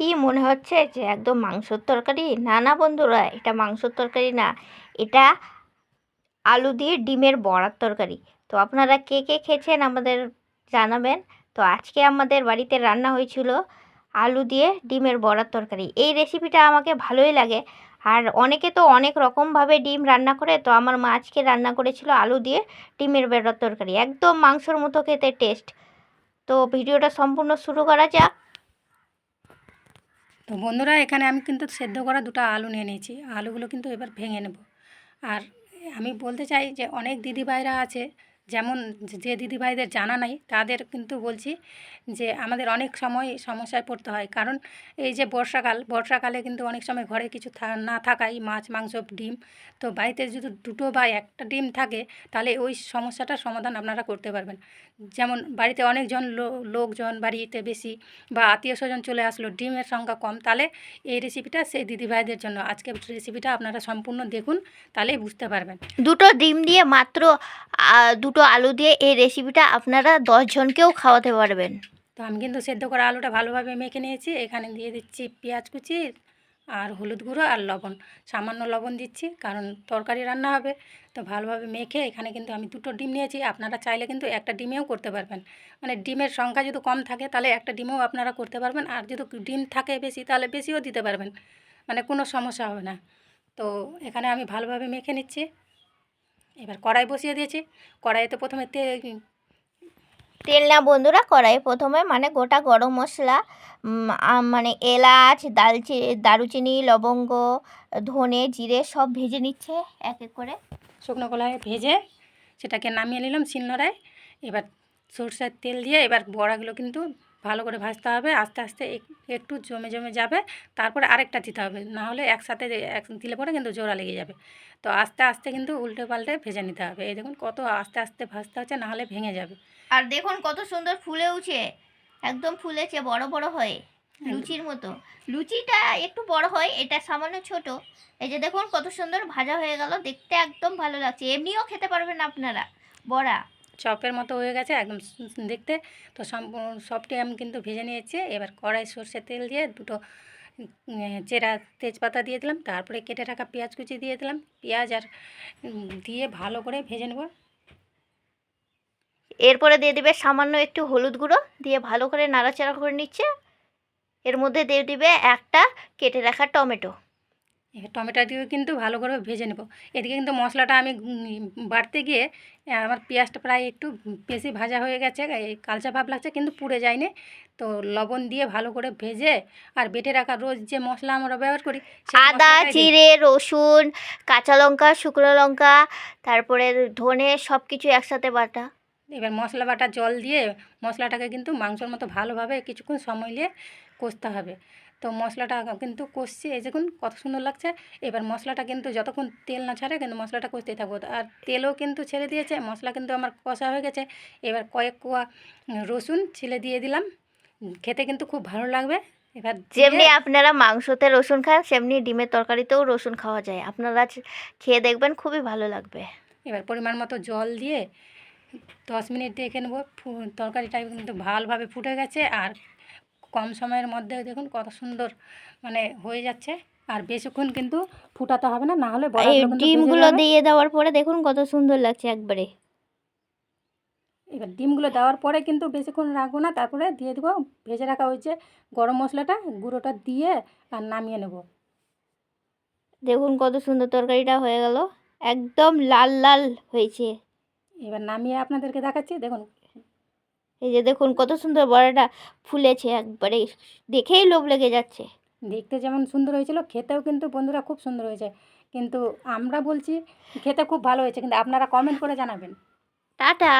কি মনে হচ্ছে যে একদম মাংসর তরকারি? না না বন্ধুরা, এটা মাংসর তরকারি না। এটা আলু দিয়ে ডিমের বড়ার তরকারি। তো আপনারা কে কে খেয়েছেন আমাদের জানাবেন। তো আজকে আমাদের বাড়িতে রান্না হয়েছিল আলু দিয়ে ডিমের বড়ার তরকারি। এই রেসিপিটা আমাকে ভালোই লাগে। আর অনেকে তো অনেক রকমভাবে ডিম রান্না করে। তো আমার মা আজকে রান্না করেছিল আলু দিয়ে ডিমের বড়ার তরকারি। একদম মাংসর মতো খেতে টেস্ট তো ভিডিওটা সম্পূর্ণ শুরু করা যাক। তো বন্ধুরা, এখানে আমি কিন্তু সেদ্ধ করা দুটো আলু নিয়ে নিয়েছি। আলুগুলো কিন্তু এবার ভেঙে নেব। আর আমি বলতে চাই যে, অনেক দিদিভাইরা আছে যেমন যে দিদিভাইদের জানা নাই, তাদের কিন্তু বলছি যে, আমাদের অনেক সময় সমস্যায় পড়তে হয়। কারণ এই যে বর্ষাকাল, বর্ষাকালে কিন্তু অনেক সময় ঘরে কিছু না থাকাই মাছ, মাংস, ডিম, তো বাড়িতে যদি দুটো বা একটা ডিম থাকে, তাহলে ওই সমস্যাটার সমাধান আপনারা করতে পারবেন। যেমন বাড়িতে অনেকজন লোকজন বাড়িতে বেশি বা আত্মীয় স্বজন চলে আসলো, ডিমের সংখ্যা কম, তাহলে এই রেসিপিটা সেই দিদিভাইদের জন্য। আজকে রেসিপিটা আপনারা সম্পূর্ণ দেখুন, তাহলেই বুঝতে পারবেন। দুটো ডিম দিয়ে মাত্র দুটো আলু দিয়ে এই রেসিপিটা আপনারা দশজনকেও খাওয়াতে পারবেন। তো আমি কিন্তু সেদ্ধ করা আলুটা ভালোভাবে মেখে নিয়েছি। এখানে দিয়ে দিচ্ছি পেঁয়াজ কুচি আর হলুদ গুঁড়ো আর লবণ। সামান্য লবণ দিচ্ছি, কারণ তরকারি রান্না হবে। তো ভালোভাবে মেখে এখানে কিন্তু আমি দুটো ডিম নিয়েছি। আপনারা চাইলে কিন্তু একটা ডিমেও করতে পারবেন। মানে ডিমের সংখ্যা যদি কম থাকে, তাহলে একটা ডিমেও আপনারা করতে পারবেন। আর যদি ডিম থাকে বেশি, তাহলে বেশিও দিতে পারবেন। মানে কোনো সমস্যা হবে না। তো এখানে আমি ভালোভাবে মেখে নিচ্ছি। এবার কড়াই বসিয়ে দিয়েছি। কড়াইতে প্রথমে তেল তেল না বন্ধুরা কড়াই প্রথমে মানে গোটা গরম মশলা মানে এলাচ দালচি দারুচিনি লবঙ্গ ধনে জিরে সব ভেজে নিচ্ছে এক এক করে। শুকনো কলায় ভেজে সেটাকে নামিয়ে নিলাম শিলনোড়ায়। এবার সরষের তেল দিয়ে এবার বড়াগুলো কিন্তু ভালো করে ভাজতে হবে। আস্তে আস্তে একটু জমে জমে যাবে। তারপরে আরেকটা দিতে হবে। না হলে একসাথে এক দিলে পরে কিন্তু জোড়া লেগে যাবে। তো আস্তে আস্তে কিন্তু উল্টে পাল্টে ভেজে নিতে হবে। এই দেখুন কত আস্তে আস্তে ভাজতে হচ্ছে না হলে ভেঙে যাবে। আর দেখুন কত সুন্দর ফুলে উঠছে একদম ফুলেছে বড় বড় হয়ে। লুচির মতো। লুচিটা একটু বড় হয় এটা সামান্য ছোট। এই যে দেখুন কত সুন্দর ভাজা হয়ে গেল। দেখতে একদম ভালো লাগছে। এমনিও খেতে পারবেন আপনারা। বড়া। চপের মতো হয়ে গেছে একদম দেখতে। তো সম্পূর্ণ সবটি আমি কিন্তু ভেজে নিয়েছি। এবার কড়াই সর্ষের তেল দিয়ে দুটো চেরা তেজপাতা দিয়ে দিলাম। তারপরে কেটে রাখা পেঁয়াজ কুচি দিয়ে দিলাম। পেঁয়াজ আর দিয়ে ভালো করে ভেজে নেব। এরপরে দিয়ে দিবে সামান্য একটু হলুদ গুঁড়ো। দিয়ে ভালো করে নাড়াচাড়া করে নিচ্ছে। এর মধ্যে দিয়ে দিবে একটা কেটে রাখা টমেটো। টমেটো দিয়েও কিন্তু ভালো করে ভেজে নেব। এদিকে কিন্তু মশলাটা আমি বাড়তে গিয়ে আমার পেঁয়াজটা প্রায় একটু বেশি ভাজা হয়ে গেছে এই কালচা ভাব লাগছে কিন্তু পুড়ে যায়নি। তো লবণ দিয়ে ভালো করে ভেজে আর বেটে রাখা রোজ যে মশলা আমরা ব্যবহার করি আদা জিরে রসুন কাঁচা লঙ্কা শুকনো লঙ্কা তারপরে ধনে সব কিছু একসাথে বাটা। এবার মশলা বাটা জল দিয়ে মশলাটাকে কিন্তু মাংসর মতো ভালোভাবে কিছুক্ষণ সময় নিয়ে কষতে হবে। তো মশলাটা কিন্তু কষছি এই দেখুন কত সুন্দর লাগছে। এবার মশলাটা কিন্তু যতক্ষণ তেল না ছাড়ে কিন্তু মশলাটা কষতেই থাকব। আর তেলও কিন্তু ছেড়ে দিয়েছে মশলা কিন্তু আমার কষা হয়ে গেছে। এবার কয়েক কোয়া রসুন ছিলে দিয়ে দিলাম। খেতে কিন্তু খুব ভালো লাগবে। এবার যেমনি আপনারা মাংসতে রসুন খান সেমনি ডিমের তরকারিতেও রসুন খাওয়া যায়। আপনারা খেয়ে দেখবেন খুবই ভালো লাগবে। এবার পরিমাণ মতো জল দিয়ে দশ মিনিট দেখে নেব। তরকারিটা কিন্তু ভালোভাবে ফুটে গেছে। আর কম সময়ের মধ্যে দেখুন কত সুন্দর মানে হয়ে যাচ্ছে। আর বেশিক্ষণ কিন্তু ফুটাতে হবে না না হলে ডিমগুলো দিয়ে দেওয়ার পরে দেখুন কত সুন্দর লাগছে একবারে। এবার ডিমগুলো দেওয়ার পরে কিন্তু বেশিক্ষণ রাখব না তারপরে দিয়ে দেবো ভেজে রাখা হয়েছে গরম মশলাটা গুঁড়োটা দিয়ে আর নামিয়ে নেব। দেখুন কত সুন্দর তরকারিটা হয়ে গেল একদম লাল লাল হয়েছে। এবার নামিয়ে আপনাদেরকে দেখাচ্ছি দেখুন এই যে দেখুন কত সুন্দর বড়াটা ফুলেছে একবারে দেখেই লোভ লেগে যাচ্ছে। দেখতে যেমন সুন্দর হয়েছিল খেতেও কিন্তু বন্ধুরা খুব সুন্দর হয়েছে। কিন্তু আমরা বলছি খেতে খুব ভালো হয়েছে কিন্তু আপনারা কমেন্ট করে জানাবেন। টাটা।